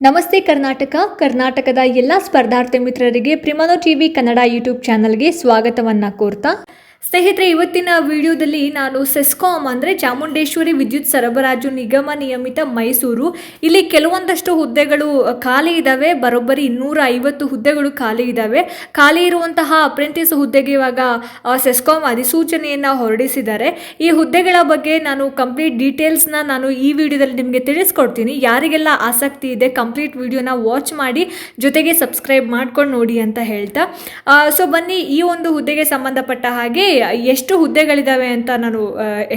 ನಮಸ್ತೆ ಕರ್ನಾಟಕ ಕರ್ನಾಟಕದ ಎಲ್ಲ ಸ್ಪರ್ಧಾರ್ಥಿ ಮಿತ್ರರಿಗೆ ಪ್ರಿಮನೋ ಟಿವಿ ಕನ್ನಡ ಯೂಟ್ಯೂಬ್ ಚಾನಲ್ಗೆ ಸ್ವಾಗತವನ್ನ ಕೋರ್ತಾ ಸ್ನೇಹಿತರೆ, ಇವತ್ತಿನ ವಿಡಿಯೋದಲ್ಲಿ ನಾನು ಸೆಸ್ಕಾಮ್ ಅಂದರೆ ಚಾಮುಂಡೇಶ್ವರಿ ವಿದ್ಯುತ್ ಸರಬರಾಜು ನಿಗಮ ನಿಯಮಿತ ಮೈಸೂರು. ಇಲ್ಲಿ ಕೆಲವೊಂದಷ್ಟು ಹುದ್ದೆಗಳು ಖಾಲಿ ಇದ್ದಾವೆ ಬರೋಬ್ಬರಿ ಇನ್ನೂರ ಹುದ್ದೆಗಳು ಖಾಲಿ ಇದ್ದಾವೆ ಖಾಲಿ ಇರುವಂತಹ ಅಪ್ರೆಂಟಿಸ್ ಹುದ್ದೆಗೆ ಇವಾಗ ಸೆಸ್ಕಾಮ್ ಅಧಿಸೂಚನೆಯನ್ನು ಹೊರಡಿಸಿದ್ದಾರೆ. ಈ ಹುದ್ದೆಗಳ ಬಗ್ಗೆ ನಾನು ಕಂಪ್ಲೀಟ್ ಡೀಟೇಲ್ಸ್ನ ನಾನು ಈ ವಿಡಿಯೋದಲ್ಲಿ ನಿಮಗೆ ತಿಳಿಸ್ಕೊಡ್ತೀನಿ. ಯಾರಿಗೆಲ್ಲ ಆಸಕ್ತಿ ಇದೆ, ಕಂಪ್ಲೀಟ್ ವಿಡಿಯೋನ ವಾಚ್ ಮಾಡಿ, ಜೊತೆಗೆ ಸಬ್ಸ್ಕ್ರೈಬ್ ಮಾಡ್ಕೊಂಡು ನೋಡಿ ಅಂತ ಹೇಳ್ತಾ. ಸೊ ಬನ್ನಿ, ಈ ಒಂದು ಹುದ್ದೆಗೆ ಸಂಬಂಧಪಟ್ಟ ಹಾಗೆ ಎಷ್ಟು ಹುದ್ದೆಗಳಿದ್ದಾವೆ ಅಂತ ನಾನು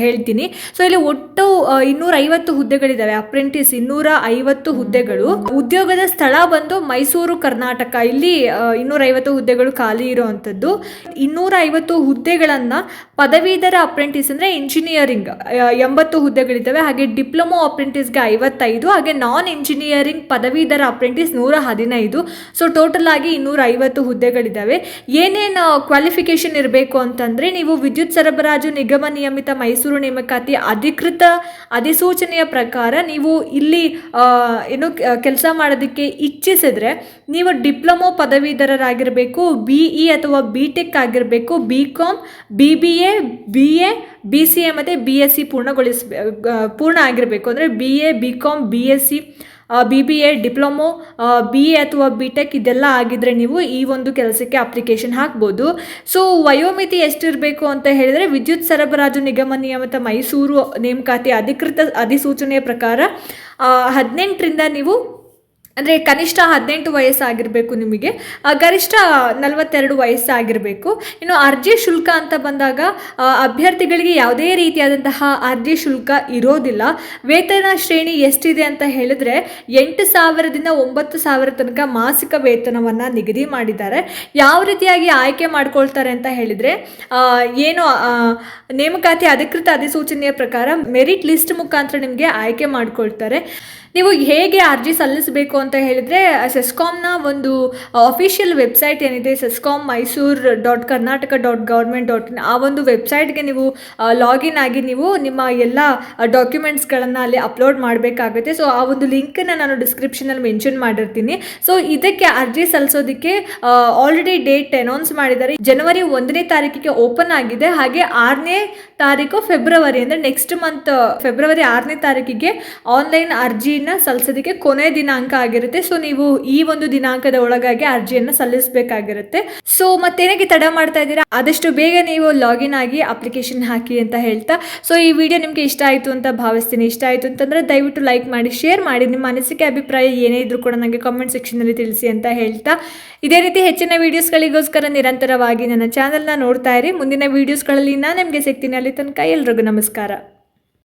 ಹೇಳ್ತೀನಿ. ಸೊ ಇಲ್ಲಿ ಒಟ್ಟು ಇನ್ನೂರ ಐವತ್ತು ಹುದ್ದೆಗಳಿದ್ದಾವೆ ಅಪ್ರೆಂಟಿಸ್ ಇನ್ನೂರ ಐವತ್ತು ಹುದ್ದೆಗಳು. ಉದ್ಯೋಗದ ಸ್ಥಳ ಬಂದು ಮೈಸೂರು, ಕರ್ನಾಟಕ. ಇಲ್ಲಿ ಇನ್ನೂರ ಐವತ್ತು ಹುದ್ದೆಗಳು ಖಾಲಿ ಇರುವಂಥದ್ದು. ಇನ್ನೂರ ಐವತ್ತು ಹುದ್ದೆಗಳನ್ನು ಪದವೀಧರ ಅಪ್ರೆಂಟಿಸ್ ಅಂದರೆ ಇಂಜಿನಿಯರಿಂಗ್ ಎಂಬತ್ತು ಹುದ್ದೆಗಳಿದ್ದಾವೆ. ಹಾಗೆ ಡಿಪ್ಲೊಮೊ ಅಪ್ರೆಂಟಿಸ್ಗೆ ಐವತ್ತೈದು, ಹಾಗೆ ನಾನ್ ಇಂಜಿನಿಯರಿಂಗ್ ಪದವೀಧರ ಅಪ್ರೆಂಟಿಸ್ ನೂರ ಹದಿನೈದು. ಸೊ ಟೋಟಲ್ ಆಗಿ ಇನ್ನೂರ ಐವತ್ತು ಹುದ್ದೆಗಳಿದ್ದಾವೆ. ಏನೇನು ಕ್ವಾಲಿಫಿಕೇಶನ್ ಇರಬೇಕು ಅಂತಂದರೆ ನೀವು ವಿದ್ಯುತ್ ಸರಬರಾಜು ನಿಗಮ ನಿಯಮಿತ ಮೈಸೂರು ನೇಮಕಾತಿ ಅಧಿಕೃತ ಅಧಿಸೂಚನೆಯ ಪ್ರಕಾರ ನೀವು ಇಲ್ಲಿ ಏನು ಕೆಲಸ ಮಾಡೋದಕ್ಕೆ ಇಚ್ಛಿಸಿದ್ರೆ ನೀವು ಡಿಪ್ಲೊಮೊ ಪದವೀಧರರಾಗಿರಬೇಕು ಬಿ ಇ ಅಥವಾ ಬಿ ಟೆಕ್ ಆಗಿರಬೇಕು B com B B B A B C A ಮತ್ತು ಬಿ ಎಸ್ ಸಿ ಪೂರ್ಣಗೊಳಿಸ ಪೂರ್ಣ ಆಗಿರಬೇಕು. ಅಂದರೆ B A B com B S C B B A diploma B A ಅಥವಾ ಬಿ ಟೆಕ್ ಇದೆಲ್ಲ ಆಗಿದ್ದರೆ ನೀವು ಈ ಒಂದು ಕೆಲಸಕ್ಕೆ ಅಪ್ಲಿಕೇಶನ್ ಹಾಕ್ಬೋದು. ಸೊ ವಯೋಮಿತಿ ಎಷ್ಟಿರಬೇಕು ಅಂತ ಹೇಳಿದರೆ ವಿದ್ಯುತ್ ಸರಬರಾಜು ನಿಗಮ ನಿಯಮಿತ ಮೈಸೂರು ನೇಮಕಾತಿ ಅಧಿಕೃತ ಅಧಿಸೂಚನೆಯ ಪ್ರಕಾರ ಹದಿನೆಂಟರಿಂದ ನೀವು ಅಂದರೆ ಕನಿಷ್ಠ ಹದಿನೆಂಟು ವಯಸ್ಸಾಗಿರಬೇಕು ನಿಮಗೆ. ಗರಿಷ್ಠ ನಲವತ್ತೆರಡು ವಯಸ್ಸಾಗಿರಬೇಕು. ಇನ್ನು ಅರ್ಜಿ ಶುಲ್ಕ ಅಂತ ಬಂದಾಗ ಅಭ್ಯರ್ಥಿಗಳಿಗೆ ಯಾವುದೇ ರೀತಿಯಾದಂತಹ ಅರ್ಜಿ ಶುಲ್ಕ ಇರೋದಿಲ್ಲ. ವೇತನ ಶ್ರೇಣಿ ಎಷ್ಟಿದೆ ಅಂತ ಹೇಳಿದ್ರೆ, ಎಂಟು ಸಾವಿರದಿಂದ ಒಂಬತ್ತು ಸಾವಿರ ತನಕ ಮಾಸಿಕ ವೇತನವನ್ನು ನಿಗದಿ ಮಾಡಿದ್ದಾರೆ. ಯಾವ ರೀತಿಯಾಗಿ ಆಯ್ಕೆ ಮಾಡ್ಕೊಳ್ತಾರೆ ಅಂತ ಹೇಳಿದರೆ ಏನು ನೇಮಕಾತಿ ಅಧಿಕೃತ ಅಧಿಸೂಚನೆಯ ಪ್ರಕಾರ ಮೆರಿಟ್ ಲಿಸ್ಟ್ ಮುಖಾಂತರ ನಿಮಗೆ ಆಯ್ಕೆ ಮಾಡ್ಕೊಳ್ತಾರೆ. ನೀವು ಹೇಗೆ ಅರ್ಜಿ ಸಲ್ಲಿಸಬೇಕು ಅಂತ ಹೇಳಿದರೆ ಸೆಸ್ಕಾಮ್ನ ಒಂದು ಅಫಿಷಿಯಲ್ ವೆಬ್ಸೈಟ್ ಏನಿದೆ CESCOM Mysuru dot Karnataka dot government dot in, ಆ ಒಂದು ವೆಬ್ಸೈಟ್ಗೆ ನೀವು ಲಾಗಿನ್ ಆಗಿ ನೀವು ನಿಮ್ಮ ಎಲ್ಲ ಡಾಕ್ಯುಮೆಂಟ್ಸ್ಗಳನ್ನು ಅಲ್ಲಿ ಅಪ್ಲೋಡ್ ಮಾಡಬೇಕಾಗುತ್ತೆ. ಸೊ ಆ ಒಂದು ಲಿಂಕನ್ನು ನಾನು ಡಿಸ್ಕ್ರಿಪ್ಷನಲ್ಲಿ ಮೆನ್ಷನ್ ಮಾಡಿರ್ತೀನಿ. ಸೊ ಇದಕ್ಕೆ ಅರ್ಜಿ ಸಲ್ಲಿಸೋದಕ್ಕೆ ಆಲ್ರೆಡಿ ಡೇಟ್ ಅನೌನ್ಸ್ ಮಾಡಿದ್ದಾರೆ. ಜನವರಿ ಒಂದನೇ ತಾರೀಕಿಗೆ ಓಪನ್ ಆಗಿದೆ. ಹಾಗೆ ಆರನೇ ತಾರೀಕು ಫೆಬ್ರವರಿ ಅಂದರೆ ನೆಕ್ಸ್ಟ್ ಮಂತ್ ಫೆಬ್ರವರಿ ಆರನೇ ತಾರೀಕಿಗೆ ಆನ್ಲೈನ್ ಅರ್ಜಿನ ಸಲ್ಲಿಸೋದಕ್ಕೆ ಕೊನೆ ದಿನಾಂಕ ಆಗಿರುತ್ತೆ. ಸೊ ನೀವು ಈ ಒಂದು ದಿನಾಂಕದ ಒಳಗಾಗಿ ಅರ್ಜಿಯನ್ನು ಸಲ್ಲಿಸಬೇಕಾಗಿರುತ್ತೆ. ಸೊ ಮತ್ತೇನಕ್ಕೆ ತಡ ಮಾಡ್ತಾ ಇದ್ದೀರಾ? ಆದಷ್ಟು ಬೇಗ ನೀವು ಲಾಗಿನ್ ಆಗಿ ಅಪ್ಲಿಕೇಶನ್ ಹಾಕಿ ಅಂತ ಹೇಳ್ತಾ. ಸೊ ಈ ವಿಡಿಯೋ ನಿಮಗೆ ಇಷ್ಟ ಆಯಿತು ಅಂತ ಭಾವಿಸ್ತೀನಿ. ಇಷ್ಟ ಆಯಿತು ಅಂತಂದರೆ ದಯವಿಟ್ಟು ಲೈಕ್ ಮಾಡಿ ಶೇರ್ ಮಾಡಿ. ನಿಮ್ಮ ಅನಿಸಿಕೆ, ಅಭಿಪ್ರಾಯ ಏನೇ ಇದ್ರೂ ಕೂಡ ನನಗೆ ಕಾಮೆಂಟ್ ಸೆಕ್ಷನಲ್ಲಿ ತಿಳಿಸಿ ಅಂತ ಹೇಳ್ತಾ. ಇದೇ ರೀತಿ ಹೆಚ್ಚಿನ ವೀಡಿಯೋಸ್ಗಳಿಗೋಸ್ಕರ ನಿರಂತರವಾಗಿ ನನ್ನ ಚಾನಲ್ನ ನೋಡ್ತಾ ಇರಿ. ಮುಂದಿನ ವೀಡಿಯೋಸ್ಗಳಲ್ಲಿ ನಾನು ನಿಮಗೆ ಸಿಗ್ತೀನಿ. ಅಲ್ಲಿ ತನಕ ಎಲ್ರಿಗೂ ನಮಸ್ಕಾರ.